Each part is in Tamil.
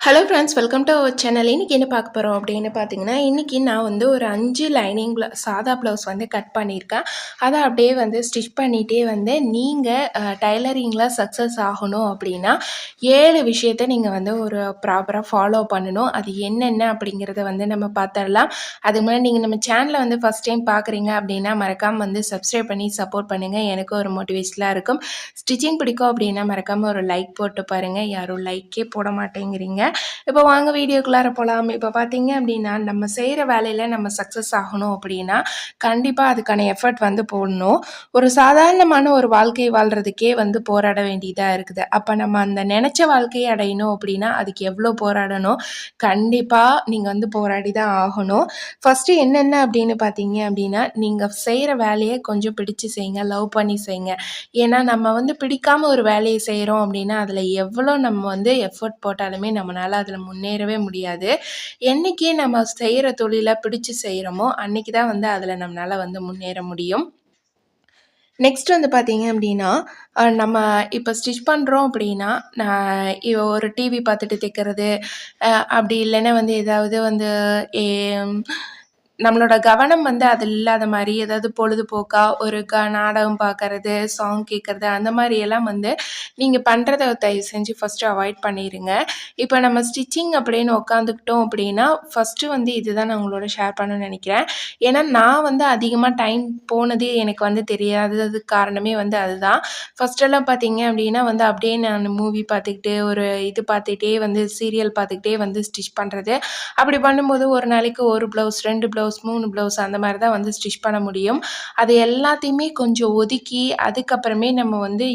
Hello friends welcome to our channel இன்றைக்கி என்ன பார்க்க போகிறோம் அப்படின்னு பார்த்தீங்கன்னா இன்றைக்கி நான் வந்து ஒரு அஞ்சு லைனிங் ப்ள சாதா ப்ளவுஸ் வந்து கட் பண்ணியிருக்கேன். அதை அப்படியே வந்து ஸ்டிச் பண்ணிகிட்டே வந்து நீங்கள் டைலரிங்கில் சக்ஸஸ் ஆகணும் அப்படின்னா ஏழு விஷயத்த நீங்கள் வந்து ஒரு ப்ராப்பராக ஃபாலோ பண்ணணும். அது என்னென்ன அப்படிங்கிறத வந்து நம்ம பார்த்துடலாம். அதுக்கு முன்னாடி நீங்கள் நம்ம சேனலை வந்து ஃபஸ்ட் டைம் பார்க்குறீங்க அப்படின்னா மறக்காமல் வந்து சப்ஸ்கிரைப் பண்ணி சப்போர்ட் பண்ணுங்கள் எனக்கு ஒரு மோட்டிவேஷனாக இருக்கும். ஸ்டிச்சிங் பிடிக்கும் அப்படின்னா மறக்காமல் ஒரு லைக் போட்டு பாருங்கள் யாரும் லைக்கே போட மாட்டேங்கிறீங்க. இப்போ வாங்க வீடியோக்குள்ளார போகலாம் இப்போ பார்த்தீங்க அப்படின்னா நம்ம செய்கிற வேலையில் நம்ம சக்ஸஸ் ஆகணும் அப்படின்னா கண்டிப்பாக அதுக்கான எஃபர்ட் வந்து போடணும். ஒரு சாதாரணமான ஒரு வாழ்க்கை வாழ்கிறதுக்கே வந்து போராட வேண்டியதாக இருக்குது. அப்போ நம்ம அந்த நினச்ச வாழ்க்கையை அடையணும் அப்படின்னா அதுக்கு எவ்வளோ போராடணும்? கண்டிப்பாக நீங்கள் வந்து போராடி தான் ஆகணும். ஃபஸ்ட்டு என்னென்ன அப்படின்னு பார்த்தீங்க அப்படின்னா நீங்கள் செய்கிற வேலையை கொஞ்சம் பிடிச்சு செய்யுங்க லவ் பண்ணி செய்யுங்க ஏன்னா நம்ம வந்து பிடிக்காம ஒரு வேலையை செய்கிறோம் அப்படின்னா அதில் எவ்வளோ நம்ம வந்து எஃபர்ட் போட்டாலுமே நம்மளால் அதில் முன்னேறவே முடியாது. என்றைக்கு நம்ம செய்கிற தொழிலை பிடிச்சி செய்கிறோமோ அன்றைக்கி தான் வந்து அதில் நம்மளால் வந்து முன்னேற முடியும். நெக்ஸ்ட் வந்து பார்த்தீங்க அப்படின்னா நம்ம இப்போ ஸ்டிச் பண்ணுறோம் அப்படின்னா நான் ஒரு டிவி பார்த்துட்டு தைக்கிறது அப்படி இல்லைன்னா வந்து ஏதாவது வந்து நம்மளோட கவனம் வந்து அதில் இல்லாத மாதிரி ஏதாவது பொழுதுபோக்கா ஒரு க நாடகம் பார்க்கறது சாங் கேட்குறது அந்த மாதிரியெல்லாம் வந்து நீங்கள் பண்ணுறத தயவு செஞ்சு ஃபஸ்ட்டு அவாய்ட் பண்ணிடுங்க இப்போ நம்ம ஸ்டிச்சிங் அப்படின்னு உட்காந்துக்கிட்டோம் அப்படின்னா ஃபஸ்ட்டு வந்து இதுதான் நான் உங்களோட ஷேர் பண்ணணும்னு நினைக்கிறேன். ஏன்னா நான் வந்து அதிகமாக டைம் போனது எனக்கு வந்து தெரியாததுக்கு காரணமே வந்து அதுதான். ஃபஸ்ட்டெல்லாம் பார்த்தீங்க அப்படின்னா வந்து அப்படியே நான் மூவி பார்த்துக்கிட்டு ஒரு இது பார்த்துக்கிட்டே வந்து சீரியல் பார்த்துக்கிட்டே வந்து ஸ்டிச் பண்ணுறது அப்படி பண்ணும்போது ஒரு நாளைக்கு ஒரு ப்ளவுஸ் ரெண்டு ப்ளவுஸ் ப்ளவுஸ் மூணு ப்ளவுஸ் அந்த மாதிரி தான் வந்து ஸ்டிச் பண்ண முடியும். அது எல்லாத்தையுமே கொஞ்சம் ஒதுக்கி அதுக்கப்புறமே நம்ம வந்து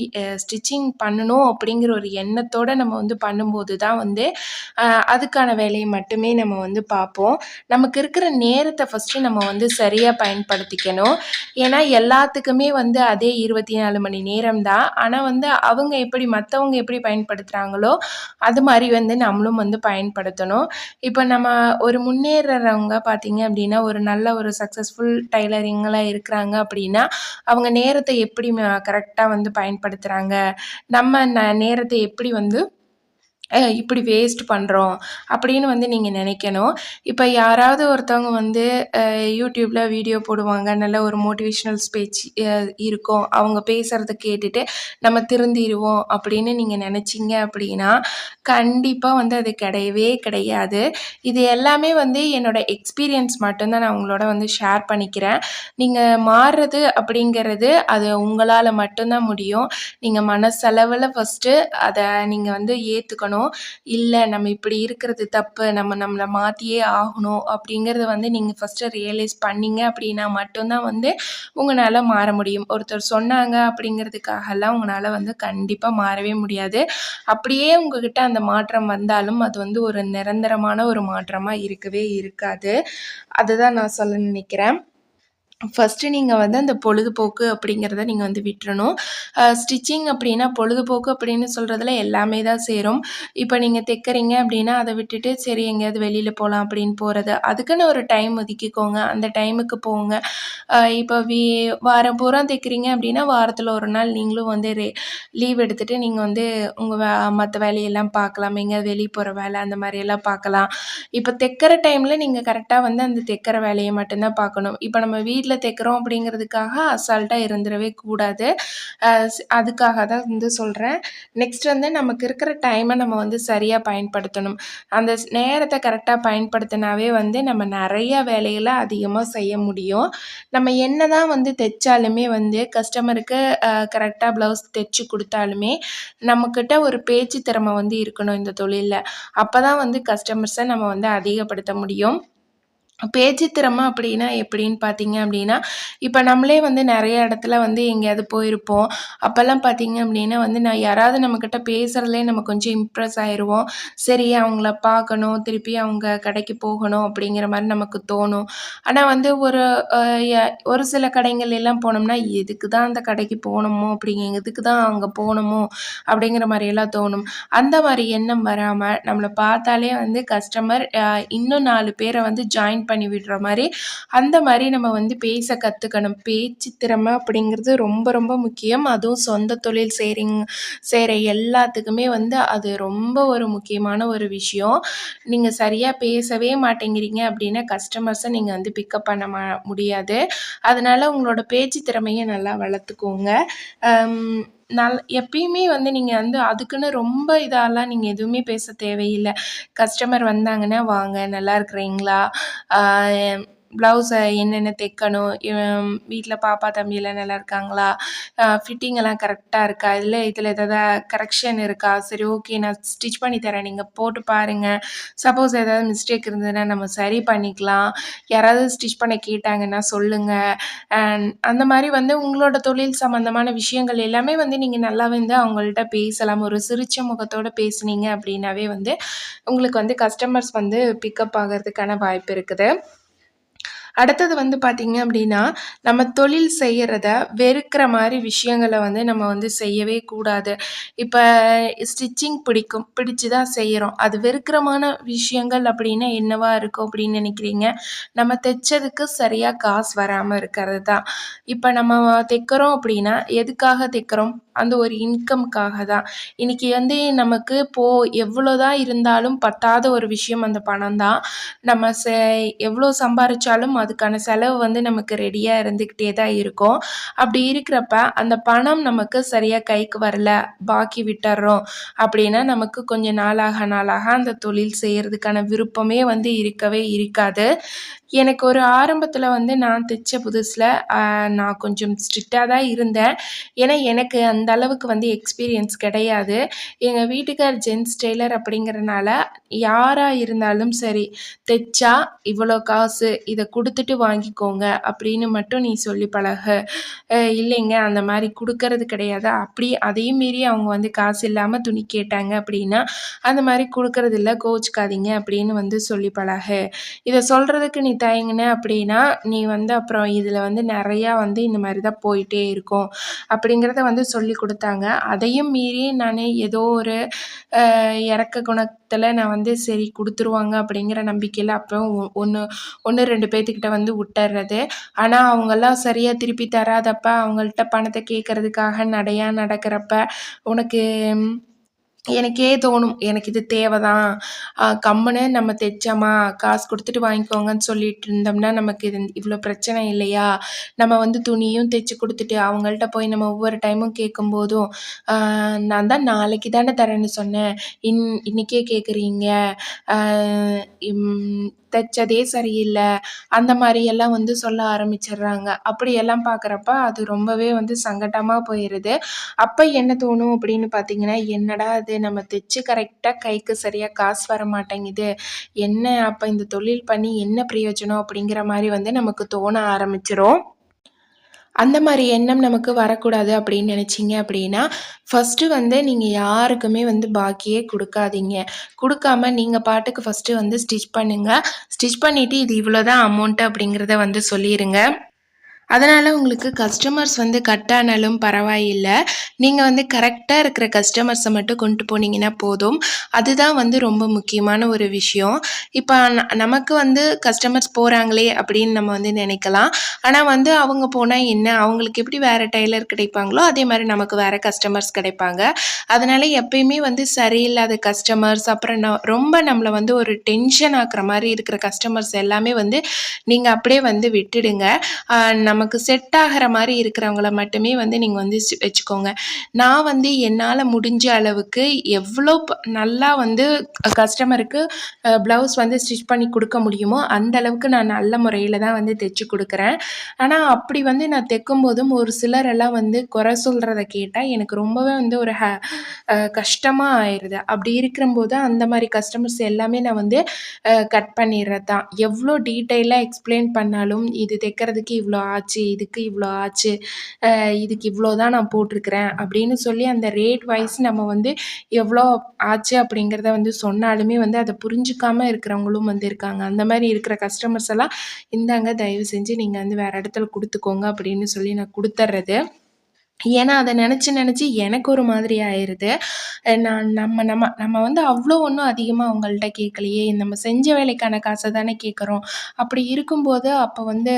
ஸ்டிச்சிங் பண்ணணும் அப்படிங்கிற ஒரு எண்ணத்தோடு நம்ம வந்து பண்ணும்போது தான் வந்து அதுக்கான வேலையை மட்டுமே நம்ம வந்து பார்ப்போம். நமக்கு இருக்கிற நேரத்தை ஃபஸ்ட்டு நம்ம வந்து சரியாக பயன்படுத்திக்கணும். ஏன்னா எல்லாத்துக்குமே வந்து அதே இருபத்தி நாலு மணி நேரம் தான். ஆனால் வந்து அவங்க எப்படி மற்றவங்க எப்படி பயன்படுத்துகிறாங்களோ அது மாதிரி வந்து நம்மளும் வந்து பயன்படுத்தணும். இப்போ நம்ம ஒரு முன்னேறவங்க பார்த்தீங்க அப்படின்னா ஒரு நல்ல ஒரு சக்ஸஸ்ஃபுல் டைலரிங்கெல்லாம் இருக்கிறாங்க அப்படின்னா அவங்க நேரத்தை எப்படி கரெக்டாக வந்து பயன்படுத்துகிறாங்க நம்ம ந நேரத்தை எப்படி வந்து இப்படி வேஸ்ட் பண்ணுறோம் அப்படின்னு வந்து நீங்கள் நினைக்கணும். இப்போ யாராவது ஒருத்தவங்க வந்து யூடியூப்பில் வீடியோ போடுவாங்க. நல்ல ஒரு மோட்டிவேஷ்னல் ஸ்பீச் இருக்கும். அவங்க பேசுகிறத கேட்டுட்டு நம்ம திருந்திடுவோம் அப்படின்னு நீங்கள் நினச்சிங்க அப்படின்னா கண்டிப்பாக வந்து அது கிடையவே கிடையாது. இது எல்லாமே வந்து என்னோடய எக்ஸ்பீரியன்ஸ் மட்டும்தான் நான் உங்களோட வந்து ஷேர் பண்ணிக்கிறேன். நீங்கள் மாறுறது அப்படிங்கிறது அது உங்களால் மட்டும்தான் முடியும். நீங்கள் மனசளவில் ஃபஸ்ட்டு அதை நீங்கள் வந்து ஏற்றுக்கணும் இல்லை நம்ம இப்படி இருக்கிறது தப்பு நம்ம நம்மளை மாற்றியே ஆகணும் அப்படிங்கிறத வந்து நீங்கள் ஃபஸ்ட்டு ரியலைஸ் பண்ணிங்க அப்படின்னா மட்டும்தான் வந்து உங்களால் மாற முடியும். ஒருத்தர் சொன்னாங்க அப்படிங்கிறதுக்காகலாம் உங்களால் வந்து கண்டிப்பாக மாறவே முடியாது. அப்படியே உங்ககிட்ட அந்த மாற்றம் வந்தாலும் அது வந்து ஒரு நிரந்தரமான ஒரு மாற்றமாக இருக்கவே இருக்காது. அதுதான் நான் சொல்ல நினைக்கிறேன். ஃபஸ்ட்டு நீங்கள் வந்து அந்த பொழுதுபோக்கு அப்படிங்கிறத நீங்கள் வந்து விட்டுறணும். ஸ்டிச்சிங் அப்படின்னா பொழுதுபோக்கு அப்படின்னு சொல்கிறதுல எல்லாமே தான் சேரும். இப்போ நீங்கள் தைக்கிறீங்க அப்படின்னா அதை விட்டுட்டு சரி எங்கேயாவது வெளியில் போகலாம் அப்படின்னு போகிறது அதுக்குன்னு ஒரு டைம் ஒதுக்கிக்கோங்க. அந்த டைமுக்கு போங்க. இப்போ வீ வாரம் பூரா தைக்கிறீங்க அப்படின்னா வாரத்தில் ஒரு நாள் நீங்களும் வந்து ரே லீவ் எடுத்துகிட்டு நீங்கள் வந்து உங்கள் வே மற்ற வேலையெல்லாம் பார்க்கலாம். எங்கேயாவது வெளியே போகிற வேலை அந்த மாதிரியெல்லாம் பார்க்கலாம். இப்போ தைக்கிற டைமில் நீங்கள் கரெக்டாக வந்து அந்த தைக்கிற வேலையை மட்டும்தான் பார்க்கணும். இப்போ நம்ம வீட்டில் வீட்டில் தைக்கிறோம் அப்படிங்கிறதுக்காக அசால்ட்டாக இருந்துடவே கூடாது. அதுக்காக தான் வந்து சொல்கிறேன் நெக்ஸ்ட் வந்து நமக்கு இருக்கிற டைமை நம்ம வந்து சரியாக பயன்படுத்தணும். அந்த நேரத்தை கரெக்டாக பயன்படுத்தினாவே வந்து நம்ம நிறைய வேலைகளை அதிகமாக செய்ய முடியும். நம்ம என்ன தான் வந்து தைச்சாலுமே வந்து கஸ்டமருக்கு கரெக்டாக ப்ளவுஸ் தைச்சி கொடுத்தாலுமே நம்மக்கிட்ட ஒரு பேச்சு திறமை வந்து இருக்கணும் இந்த தொழிலில். அப்போ தான் வந்து கஸ்டமர்ஸை நம்ம வந்து அதிகப்படுத்த முடியும். பேச்சு திறமை அப்படின்னா எப்படின்னு பார்த்தீங்க அப்படின்னா இப்போ நம்மளே வந்து நிறைய இடத்துல வந்து எங்கேயாவது போயிருப்போம். அப்போல்லாம் பார்த்தீங்க அப்படின்னா வந்து நான் யாராவது நம்மக்கிட்ட பேசுகிறதுலே நம்ம கொஞ்சம் இம்ப்ரெஸ் ஆயிடுவோம் சரி அவங்கள பார்க்கணும் திருப்பி அவங்க கடைக்கு போகணும் அப்படிங்கிற மாதிரி நமக்கு தோணும். ஆனால் வந்து ஒரு ஒரு சில கடைகள் எல்லாம் போனோம்னா எதுக்கு தான் அந்த கடைக்கு போகணுமோ அப்படிங்க எதுக்கு தான் அங்கே போகணுமோ அப்படிங்கிற மாதிரியெல்லாம் தோணும். அந்த மாதிரி எண்ணம் வராமல் நம்மளை பார்த்தாலே வந்து கஸ்டமர் இன்னும் நாலு பேரை வந்து ஜாயின் பண்ணி விடுற மாதிரி அந்த மாதிரி நம்ம வந்து பேச கற்றுக்கணும் பேச்சு திறமை அப்படிங்கிறது ரொம்ப ரொம்ப முக்கியம். அதுவும் சொந்த தொழில் செய்கிறீங்க செய்கிற எல்லாத்துக்குமே வந்து அது ரொம்ப ஒரு முக்கியமான ஒரு விஷயம். நீங்கள் சரியாக பேசவே மாட்டேங்கிறீங்க அப்படின்னா கஸ்டமர்ஸை நீங்கள் வந்து பிக்கப் பண்ண மா முடியாது. அதனால் உங்களோட பேச்சு திறமையை நல்லா வளர்த்துக்கோங்க. நல் எப்பயுமே வந்து நீங்கள் வந்து அதுக்குன்னு ரொம்ப இதாலாம் நீங்கள் எதுவுமே பேச தேவையில்லை. கஸ்டமர் வந்தாங்கன்னா வாங்க நல்லா இருக்கிறீங்களா? ப்ளவுஸை என்னென்ன தைக்கணும்? வீட்டில் பாப்பா தம்பியெல்லாம் நல்லா இருக்காங்களா? ஃபிட்டிங் எல்லாம் கரெக்டாக இருக்கா? இல்லை இதில் எதாவது கரெக்ஷன் இருக்கா? சரி ஓகே நான் ஸ்டிச் பண்ணி தரேன். நீங்கள் போட்டு பாருங்கள் சப்போஸ் ஏதாவது மிஸ்டேக் இருந்ததுன்னா நம்ம சரி பண்ணிக்கலாம். யாராவது ஸ்டிச் பண்ண கேட்டாங்கன்னா சொல்லுங்கள் அந்த மாதிரி வந்து உங்களோட தொழில் சம்மந்தமான விஷயங்கள் எல்லாமே வந்து நீங்கள் நல்லா வந்து அவங்கள்ட்ட பேசலாம். ஒரு சிரிச்ச முகத்தோடு பேசுனீங்க அப்படின்னாவே வந்து உங்களுக்கு வந்து கஸ்டமர்ஸ் வந்து பிக்கப் ஆகிறதுக்கான வாய்ப்பு இருக்குது. அடுத்தது வந்து பார்த்திங்க அப்படின்னா நம்ம தொழில் செய்கிறத வெறுக்கிற மாதிரி விஷயங்களை வந்து நம்ம வந்து செய்யவே கூடாது. இப்போ ஸ்டிச்சிங் பிடிக்கும் பிடிச்சி தான் செய்கிறோம் அது வெறுக்கிறமான விஷயங்கள் அப்படின்னா என்னவா இருக்கும் அப்படின்னு நினைக்கிறீங்க? நம்ம தைச்சதுக்கு சரியாக காசு வராமல் இருக்கிறது தான் இப்போ நம்ம தைக்கிறோம் அப்படின்னா எதுக்காக தைக்கிறோம்? அந்த ஒரு இன்கம்க்காக தான் இன்றைக்கி வந்து நமக்கு போ எவ்வளோதான் இருந்தாலும் பத்தாத ஒரு விஷயம் அந்த பணம் தான் நம்ம செ எவ்வளோ சம்பாரிச்சாலும் அதுக்கான செலவு வந்து நமக்கு ரெடியாக இருந்துக்கிட்டே தான் இருக்கும். அப்படி இருக்கிறப்ப அந்த பணம் நமக்கு சரியாக கைக்கு வரல பாக்கி விட்டுறோம் அப்படின்னா நமக்கு கொஞ்சம் நாளாக நாளாக அந்த தொழில் செய்கிறதுக்கான விருப்பமே வந்து இருக்கவே இருக்காது. எனக்கு ஒரு ஆரம்பத்தில் வந்து நான் தைச்ச புதுசில் நான் கொஞ்சம் ஸ்ட்ரிக்டாக தான் இருந்தேன். ஏன்னா எனக்கு அந்த அளவுக்கு வந்து எக்ஸ்பீரியன்ஸ் கிடையாது. எங்கள் வீட்டுக்கார் ஜென்ஸ் டெய்லர் அப்படிங்கிறனால யாராக இருந்தாலும் சரி தைச்சா இவ்வளோ காசு இதை கொடுத்துட்டு வாங்கிக்கோங்க அப்படின்னு மட்டும் நீ சொல்லி பழகு. இல்லைங்க அந்த மாதிரி கொடுக்கறது கிடையாது. அப்படி அதையும் மீறி அவங்க வந்து காசு இல்லாமல் துணி கேட்டாங்க அப்படின்னா அந்த மாதிரி கொடுக்கறது இல்லை கோச்சிக்காதீங்க அப்படின்னு வந்து சொல்லி பழகு. இதை சொல்கிறதுக்கு நீ தயங்கின அப்படின்னா நீ வந்து அப்புறம் இதில் வந்து நிறையா வந்து இந்த மாதிரி தான் போயிட்டே இருக்கும் அப்படிங்கிறத வந்து சொல்லி கொடுத்தாங்க. அதையும் மீறி நான் ஏதோ ஒரு இறக்க குணத்தில் நான் வந்து சரி கொடுத்துருவாங்க அப்படிங்கிற நம்பிக்கையில் அப்புறம் ஒன்று ஒன்று ரெண்டு பேர்த்துக்கிட்ட வந்து விட்டுறது. ஆனால் அவங்கெல்லாம் சரியாக திருப்பி தராதப்ப அவங்கள்ட்ட பணத்தை கேட்குறதுக்காக நடையாக நடக்கிறப்ப உனக்கு எனக்கே தோணும் எனக்கு இது தேவை தான் கம்முன்னு நம்ம தைச்சோமா காசு கொடுத்துட்டு வாங்கிக்கோங்கன்னு சொல்லிட்டு இருந்தோம்னா நமக்கு இது இவ்வளோ பிரச்சனை இல்லையா? நம்ம வந்து துணியும் தைச்சி கொடுத்துட்டு அவங்கள்ட்ட போய் நம்ம ஒவ்வொரு டைமும் கேட்கும்போதும் நான் தான் நாளைக்கு தானே தரேன்னு சொன்னேன். இன் இன்றைக்கே கேட்குறீங்க. தைச்சதே சரியில்லை. அந்த மாதிரி எல்லாம் வந்து சொல்ல ஆரம்பிச்சிடுறாங்க. அப்படியெல்லாம் பார்க்குறப்ப அது ரொம்பவே வந்து சங்கடமாக போயிடுது அப்போ என்ன தோணும் அப்படின்னு பார்த்தீங்கன்னா என்னடா அது நம்ம தைச்சு கரெக்டாக கைக்கு சரியாக காசு வர மாட்டேங்குது. என்ன அப்போ இந்த தொழில் பண்ணி என்ன பிரயோஜனம் அப்படிங்கிற மாதிரி வந்து நமக்கு தோண ஆரம்பிச்சிரும். அந்த மாதிரி எண்ணம் நமக்கு வரக்கூடாது அப்படின்னு நினச்சிங்க அப்படின்னா ஃபஸ்ட்டு வந்து நீங்கள் யாருக்குமே வந்து பாக்கியே கொடுக்காதீங்க. கொடுக்காம நீங்கள் பாட்டுக்கு ஃபஸ்ட்டு வந்து ஸ்டிச் பண்ணுங்கள் ஸ்டிச் பண்ணிவிட்டு இது இவ்வளோ தான் அமௌண்ட்டு அப்படிங்கிறத வந்து சொல்லிடுங்க அதனால் உங்களுக்கு கஸ்டமர்ஸ் வந்து கட் ஆனாலும் பரவாயில்லை. நீங்கள் வந்து கரெக்டாக இருக்கிற கஸ்டமர்ஸை மட்டும் கொண்டு போனீங்கன்னா போதும். அதுதான் வந்து ரொம்ப முக்கியமான ஒரு விஷயம். இப்போ நமக்கு வந்து கஸ்டமர்ஸ் போகிறாங்களே அப்படின்னு நம்ம வந்து நினைக்கலாம். ஆனால் வந்து அவங்க போனால் என்ன? அவங்களுக்கு எப்படி வேறு டெய்லர் கிடைப்பாங்களோ அதே மாதிரி நமக்கு வேறு கஸ்டமர்ஸ் கிடைப்பாங்க. அதனால் எப்பயுமே வந்து சரியில்லாத கஸ்டமர்ஸ் அப்புறம் ந ரொம்ப நம்மளை வந்து ஒரு டென்ஷன் ஆக்குற மாதிரி இருக்கிற கஸ்டமர்ஸ் எல்லாமே வந்து நீங்கள் அப்படியே வந்து விட்டுடுங்க. நமக்கு செட் ஆகிற மாதிரி இருக்கிறவங்கள மட்டுமே வந்து நீங்கள் வந்து வச்சுக்கோங்க. நான் வந்து என்னால் முடிஞ்ச அளவுக்கு எவ்வளோ நல்லா வந்து கஸ்டமருக்கு ப்ளவுஸ் வந்து ஸ்டிச் பண்ணி கொடுக்க முடியுமோ அந்த அளவுக்கு நான் நல்ல முறையில் தான் வந்து தைச்சி கொடுக்குறேன். ஆனால் அப்படி வந்து நான் தைக்கும் போதும் ஒரு சிலரெல்லாம் வந்து குறை சொல்கிறத கேட்டால் எனக்கு ரொம்பவே வந்து ஒரு ஹ கஷ்டமாக ஆயிடுது அப்படி இருக்கிறம்போது அந்த மாதிரி கஸ்டமர்ஸ் எல்லாமே நான் வந்து கட் பண்ணிடுறது தான் எவ்வளோ டீட்டெயிலாக எக்ஸ்பிளைன் பண்ணாலும் இது தைக்கிறதுக்கு இவ்வளோ ஆச்சு ஆச்சு இதுக்கு இவ்வளோ ஆச்சு இதுக்கு இவ்வளோ தான் நான் போட்டிருக்கிறேன் அப்படின்னு சொல்லி அந்த ரேட் வைஸ் நம்ம வந்து எவ்வளோ ஆச்சு அப்படிங்கிறத வந்து சொன்னாலுமே வந்து அதை புரிஞ்சுக்காமல் இருக்கிறவங்களும் வந்து இருக்காங்க. அந்த மாதிரி இருக்கிற கஸ்டமர்ஸ் எல்லாம் இந்தாங்க தயவு செஞ்சு நீங்கள் வந்து வேறு இடத்துல கொடுத்துக்கோங்க அப்படின்னு சொல்லி நான் கொடுத்துட்றது ஏன்னா அதை நினச்சி நினச்சி எனக்கு ஒரு மாதிரி ஆயிடுது நான் நம்ம நம்ம நம்ம வந்து அவ்வளோ ஒன்றும் அதிகமாக அவங்கள்ட்ட கேட்கலையே. நம்ம செஞ்ச வேலைக்கான காசை தானே கேட்குறோம். அப்படி இருக்கும்போது அப்போ வந்து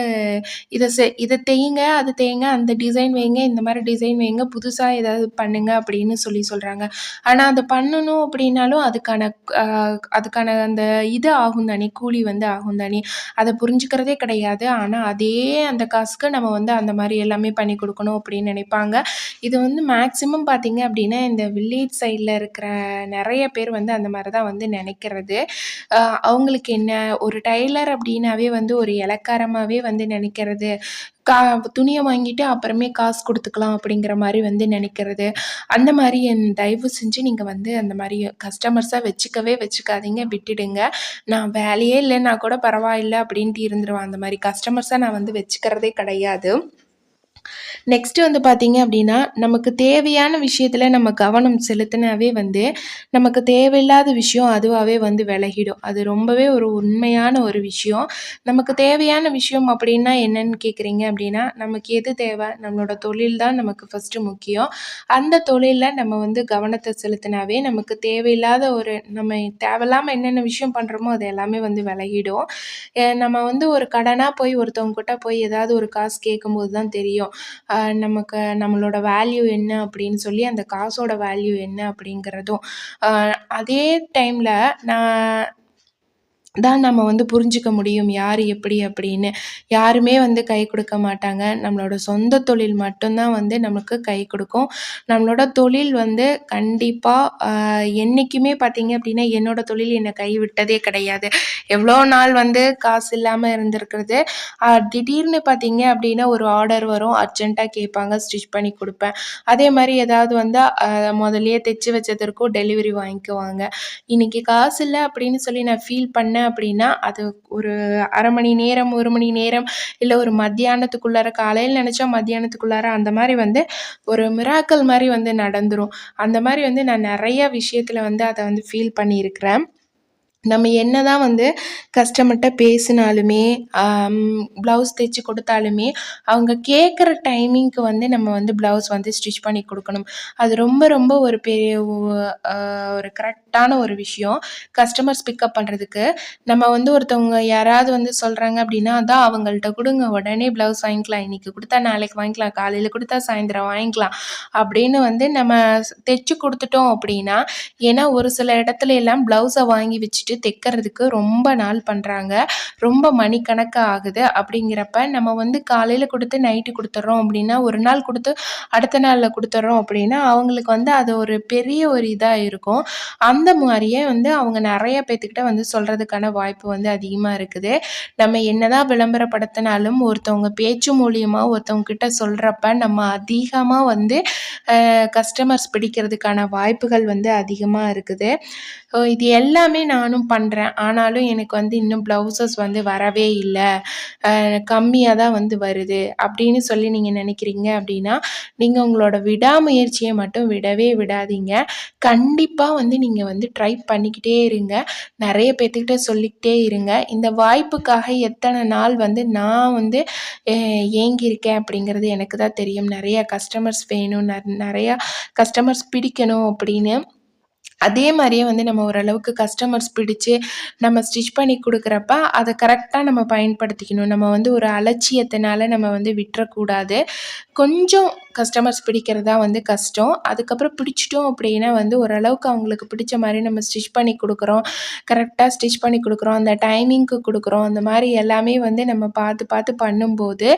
இதை செ இதை தேயுங்க அது தேயுங்க அந்த டிசைன் வைங்க இந்த மாதிரி டிசைன் வைங்க புதுசாக ஏதாவது பண்ணுங்க அப்படின்னு சொல்லி சொல்கிறாங்க ஆனால் அதை பண்ணணும் அப்படின்னாலும் அதுக்கான அதுக்கான அந்த இது ஆகும் தானே கூலி வந்து ஆகும் தானே. அதை புரிஞ்சுக்கிறதே கிடையாது. ஆனால் அதே அந்த காசுக்கு நம்ம வந்து அந்த மாதிரி எல்லாமே பண்ணி கொடுக்கணும் அப்படின்னு நினைப்பாங்க. இது வந்து மேக்ஸிமம் பார்த்தீங்க அப்படின்னா இந்த வில்லேஜ் சைடில் இருக்கிற நிறைய பேர் வந்து அந்த மாதிரி தான் வந்து நினைக்கிறது. அவங்களுக்கு என்ன ஒரு டைலர் அப்படின்னாவே வந்து ஒரு இலக்காரமாகவே வந்து நினைக்கிறது. கா துணியை வாங்கிட்டு அப்புறமே காசு கொடுத்துக்கலாம் அப்படிங்கிற மாதிரி வந்து நினைக்கிறது. அந்த மாதிரி என் தயவு செஞ்சு நீங்கள் வந்து அந்த மாதிரி கஸ்டமர்ஸாக வச்சுக்கவே வச்சுக்காதீங்க விட்டுடுங்க. நான் வேலையே இல்லைன்னா கூட பரவாயில்ல அப்படின்ட்டு இருந்துருவேன். அந்த மாதிரி கஸ்டமர்ஸாக நான் வந்து வச்சுக்கிறதே கிடையாது. நெக்ஸ்ட்டு வந்து பார்த்தீங்க அப்படின்னா நமக்கு தேவையான விஷயத்தில் நம்ம கவனம் செலுத்தினாவே வந்து நமக்கு தேவையில்லாத விஷயம் அதுவாகவே வந்து விலகிடும். அது ரொம்பவே ஒரு உண்மையான ஒரு விஷயம். நமக்கு தேவையான விஷயம் அப்படின்னா என்னன்னு கேட்குறீங்க அப்படின்னா நமக்கு எது தேவை? நம்மளோட தொழில் தான் நமக்கு ஃபஸ்ட்டு முக்கியம். அந்த தொழிலில் நம்ம வந்து கவனத்தை செலுத்தினாவே நமக்கு தேவையில்லாத ஒரு நம்ம தேவையில்லாமல் என்னென்ன விஷயம் பண்ணுறோமோ அது எல்லாமே வந்து விலகிடும். நம்ம வந்து ஒரு கடனாக போய் ஒருத்தவங்க கிட்ட போய் ஏதாவது ஒரு காசு கேட்கும்போது தான் தெரியும். நமக்கு நம்மளோட வேல்யூ என்ன அப்படின்னு சொல்லி அந்த காசோட வேல்யூ என்ன அப்படிங்கிறதும் அதே டைமில் நான் தான் நம்ம வந்து புரிஞ்சுக்க முடியும் யார் எப்படி அப்படின்னு. யாருமே வந்து கை கொடுக்க மாட்டாங்க. நம்மளோட சொந்த தொழில் மட்டும்தான் வந்து நமக்கு கை கொடுக்கும். நம்மளோட தொழில் வந்து கண்டிப்பாக என்றைக்குமே பார்த்தீங்க அப்படின்னா என்னோட தொழில் என்னை கைவிட்டதே கிடையாது. எவ்வளோ நாள் வந்து காசு இல்லாமல் இருந்திருக்கிறது. திடீர்னு பார்த்தீங்க அப்படின்னா ஒரு ஆர்டர் வரும். அர்ஜென்ட்டாக கேட்பாங்க. ஸ்டிச் பண்ணி கொடுப்பேன். அதே மாதிரி ஏதாவது வந்து முதல்லையே தைச்சி வச்சதற்கும் டெலிவரி வாங்கிக்குவாங்க. இன்றைக்கி காசு இல்லை அப்படின்னு சொல்லி நான் ஃபீல் பண்ணேன் அப்படின்னா அது ஒரு அரை மணி நேரம் ஒரு மணி நேரம் இல்லை ஒரு மத்தியானத்துக்குள்ளார காலையில் நினச்சா மத்தியானத்துக்குள்ளார அந்த மாதிரி வந்து ஒரு மிராக்கல் மாதிரி வந்து நடந்துடும் அந்த மாதிரி வந்து நான் நிறைய விஷயத்தில் வந்து அதை வந்து ஃபீல் பண்ணியிருக்கிறேன். நம்ம என்ன தான் வந்து கஸ்டமர்கிட்ட பேசினாலுமே ப்ளவுஸ் தைச்சி கொடுத்தாலுமே அவங்க கேட்குற டைமிங்க்கு வந்து நம்ம வந்து ப்ளவுஸ் வந்து ஸ்டிச் பண்ணி கொடுக்கணும். அது ரொம்ப ரொம்ப ஒரு பெரிய ஒரு கரெக்டான ஒரு விஷயம். கஸ்டமர்ஸ் பிக்கப் பண்ணுறதுக்கு நம்ம வந்து ஒருத்தவங்க யாராவது வந்து சொல்கிறாங்க அப்படின்னா அதான் அவங்கள்ட்ட கொடுங்க. உடனே ப்ளவுஸ் வாங்கிக்கலாம். இன்றைக்கி கொடுத்தா நாளைக்கு வாங்கிக்கலாம். காலையில் கொடுத்தா சாயந்தரம் வாங்கிக்கலாம். அப்படின்னு வந்து நம்ம தைச்சி கொடுத்துட்டோம் அப்படின்னா ஏன்னா ஒரு சில இடத்துல எல்லாம் ப்ளவுஸை வாங்கி வச்சுட்டு தைக்கிறதுக்கு ரொம்ப நாள் பண்ணுறாங்க ரொம்ப மணிக்கணக்கு ஆகுது. அப்படிங்கிறப்ப நம்ம வந்து காலையில் கொடுத்து நைட்டு கொடுத்துட்றோம் அப்படின்னா ஒரு நாள் கொடுத்து அடுத்த நாளில் கொடுத்துட்றோம் அப்படின்னா அவங்களுக்கு வந்து அது ஒரு பெரிய ஒரு இதாக இருக்கும். அந்த மாதிரியே வந்து அவங்க நிறைய பேர்த்துக்கிட்ட வந்து சொல்கிறதுக்கான வாய்ப்பு வந்து அதிகமாக இருக்குது. நம்ம என்னதான் விளம்பரப்படுத்தினாலும் ஒருத்தவங்க பேச்சு மூலியமாக ஒருத்தவங்க கிட்ட சொல்கிறப்ப நம்ம அதிகமாக வந்து கஸ்டமர்ஸ் பிடிக்கிறதுக்கான வாய்ப்புகள் வந்து அதிகமாக இருக்குது. இது எல்லாமே நானும் பண்ணுறேன் ஆனாலும் எனக்கு வந்து இன்னும் ப்ளவுசஸ் வந்து வரவே இல்லை. கம்மியாக தான் வந்து வருது. அப்படின்னு சொல்லி நீங்கள் நினைக்கிறீங்க அப்படின்னா நீங்கள் உங்களோட விடாமுயற்சியை மட்டும் விடவே விடாதீங்க. கண்டிப்பாக வந்து நீங்கள் வந்து ட்ரை பண்ணிக்கிட்டே இருங்க. நிறைய பேர்த்துக்கிட்ட சொல்லிக்கிட்டே இருங்க. இந்த வாய்ப்புக்காக எத்தனை நாள் வந்து நான் வந்து ஏங்கியிருக்கேன் அப்படிங்கிறது எனக்கு தான் தெரியும். நிறைய கஸ்டமர்ஸ் வேணும். நிறையா கஸ்டமர்ஸ் பிடிக்கணும் அப்படின்னு. அதே மாதிரியே வந்து நம்ம ஓரளவுக்கு கஸ்டமர்ஸ் பிடிச்சு நம்ம ஸ்டிச் பண்ணி கொடுக்குறப்ப அதை கரெக்டாக நம்ம பயன்படுத்திக்கணும். நம்ம வந்து ஒரு அலட்சியத்தினால நம்ம வந்து விட்டுறக்கூடாது. கொஞ்சம் கஸ்டமர்ஸ் பிடிக்கிறதா வந்து கஷ்டம். அதுக்கப்புறம் பிடிச்சிட்டோம் அப்படின்னா வந்து ஓரளவுக்கு அவங்களுக்கு பிடிச்ச மாதிரி நம்ம ஸ்டிச் பண்ணி கொடுக்குறோம். கரெக்டாக ஸ்டிச் பண்ணி கொடுக்குறோம். அந்த டைமிங்க்கு கொடுக்குறோம். அந்த மாதிரி எல்லாமே வந்து நம்ம பார்த்து பார்த்து பண்ணும்போது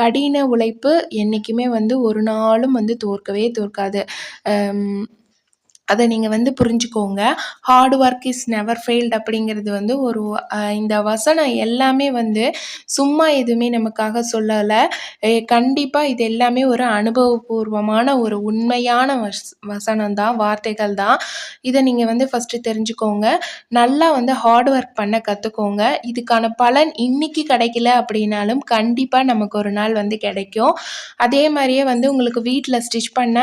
கடின உழைப்பு என்றைக்குமே வந்து ஒரு நாளும் வந்து தோற்கவே தோற்காது. அதை நீங்கள் வந்து புரிஞ்சுக்கோங்க. Hard work is never failed அப்படிங்கிறது வந்து ஒரு இந்த வசனம் எல்லாமே வந்து சும்மா எதுவுமே நமக்காக சொல்லலை. கண்டிப்பாக இது எல்லாமே ஒரு அனுபவபூர்வமான ஒரு உண்மையான வஸ் வசனம் தான் வார்த்தைகள் தான். இதை நீங்கள் வந்து ஃபஸ்ட்டு தெரிஞ்சுக்கோங்க. நல்லா வந்து ஹார்ட் ஒர்க் பண்ண கற்றுக்கோங்க இதுக்கான பலன் இன்னைக்கு கிடைக்கல அப்படின்னாலும் கண்டிப்பாக நமக்கு ஒரு நாள் வந்து கிடைக்கும். அதே மாதிரியே வந்து உங்களுக்கு வீட்டில் ஸ்டிச் பண்ண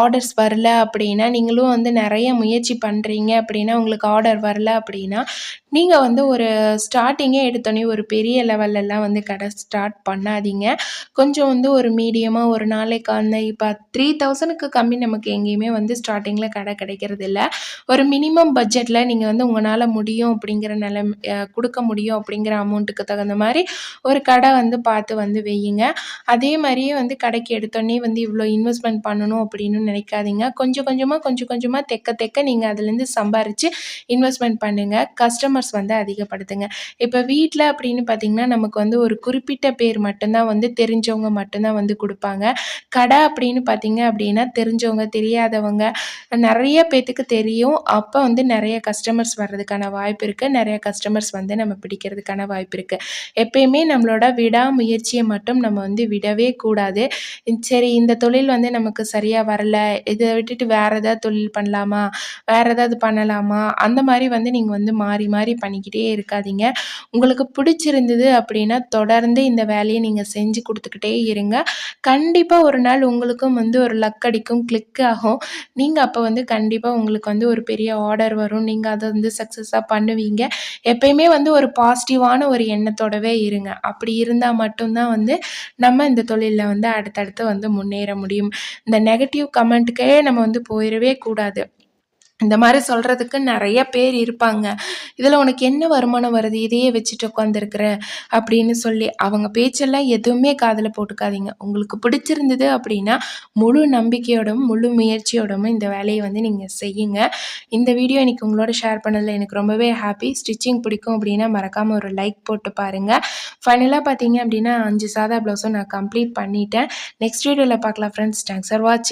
ஆர்டர்ஸ் வரல அப்படின்னா நீங்களும் வந்து நிறைய முயற்சி பண்ணுறீங்க அப்படின்னா உங்களுக்கு ஆர்டர் வரல அப்படின்னா நீங்கள் வந்து ஒரு ஸ்டார்டிங்கே எடுத்தோடனே ஒரு பெரிய லெவல்லலாம் வந்து கடை ஸ்டார்ட் பண்ணாதீங்க. கொஞ்சம் வந்து ஒரு மீடியமாக ஒரு நாளைக்கு அந்த இப்போ த்ரீ தௌசண்ட்க்கு கம்மி நமக்கு எங்கேயுமே வந்து ஸ்டார்டிங்கில் கடை கிடைக்கிறது இல்லை. ஒரு மினிமம் பட்ஜெட்டில் நீங்கள் வந்து உங்களால் முடியும் அப்படிங்கிற நிலம் கொடுக்க முடியும் அப்படிங்கிற அமௌண்ட்டுக்கு தகுந்த மாதிரி ஒரு கடை வந்து பார்த்து வந்து வையுங்க. அதே மாதிரியே வந்து கடைக்கு எடுத்தோடனே வந்து இவ்வளோ இன்வெஸ்ட்மெண்ட் பண்ணணும் அப்படின்னு நினைக்காதீங்க. கொஞ்சம் கொஞ்சமாக கொஞ்சம் கொஞ்சமாக தெக்க தெக்க நீங்கள் அதுலேருந்து சம்பாரித்து இன்வெஸ்ட்மெண்ட் பண்ணுங்கள் கஸ்டமர் கஸ்டமர்ஸ் வந்து அதிகப்படுத்துங்க. இப்போ வீட்டில் அப்படின்னு பார்த்தீங்கன்னா நமக்கு வந்து ஒரு குறிப்பிட்ட பேர் மட்டும்தான் வந்து தெரிஞ்சவங்க மட்டும்தான் வந்து கொடுப்பாங்க. கடை அப்படின்னு பார்த்தீங்க அப்படின்னா தெரிஞ்சவங்க தெரியாதவங்க நிறைய பேத்துக்கு தெரியும். அப்போ வந்து நிறைய கஸ்டமர்ஸ் வர்றதுக்கான வாய்ப்பு இருக்குது நிறைய கஸ்டமர்ஸ் வந்து நம்ம பிடிக்கிறதுக்கான வாய்ப்பு இருக்குது எப்பயுமே நம்மளோட விடாமுயற்சியை மட்டும் நம்ம வந்து விடவே கூடாது. சரி இந்த தொழில் வந்து நமக்கு சரியாக வரல. இதை விட்டுட்டு வேறு ஏதாவது தொழில் பண்ணலாமா? வேறு ஏதாவது பண்ணலாமா? அந்த மாதிரி வந்து நீங்கள் வந்து மாறி மாறி பண்ணிக்கிட்டே இருக்காதீங்க. உங்களுக்கு பிடிச்சிருந்தது அப்படின்னா தொடர்ந்து இந்த வேலையை நீங்கள் செஞ்சு கொடுத்துக்கிட்டே இருங்க. கண்டிப்பாக ஒரு நாள் உங்களுக்கும் வந்து ஒரு லக் அடிக்கும் கிளிக் ஆகும். நீங்கள் அப்போ வந்து கண்டிப்பாக உங்களுக்கு வந்து ஒரு பெரிய ஆர்டர் வரும். நீங்கள் அதை வந்து சக்ஸஸாக பண்ணுவீங்க. எப்பயுமே வந்து ஒரு பாசிட்டிவான ஒரு எண்ணத்தோடவே இருங்க. அப்படி இருந்தால் மட்டும்தான் வந்து நம்ம இந்த தொழிலில் வந்து அடுத்தடுத்து வந்து முன்னேற முடியும். இந்த நெகட்டிவ் கமெண்ட்டுக்கே நம்ம வந்து போயிடவே கூடாது. இந்த மாதிரி சொல்கிறதுக்கு நிறைய பேர் இருப்பாங்க. இதில் உனக்கு என்ன வருமானம் வருது? இதையே வச்சுட்டு உட்காந்துருக்குற அப்படின்னு சொல்லி அவங்க பேச்செல்லாம் எதுவுமே காதில் போட்டுக்காதீங்க. உங்களுக்கு பிடிச்சிருந்தது அப்படின்னா முழு நம்பிக்கையோடும் முழு முயற்சியோடும் இந்த வேலையை வந்து நீங்கள் செய்யுங்க. இந்த வீடியோ எனக்கு உங்களோட ஷேர் பண்ணதில் எனக்கு ரொம்பவே ஹாப்பி ஸ்டிச்சிங் பிடிக்கும் அப்படின்னா மறக்காமல் ஒரு லைக் போட்டு பாருங்கள் ஃபைனலாக பார்த்தீங்க அப்படின்னா அஞ்சு சாதா ப்ளவுஸும் நான் கம்ப்ளீட் பண்ணிட்டேன். நெக்ஸ்ட் வீடியோவில் பார்க்கலாம் ஃப்ரெண்ட்ஸ் தேங்க்ஸ் ஃபார் வாட்சிங்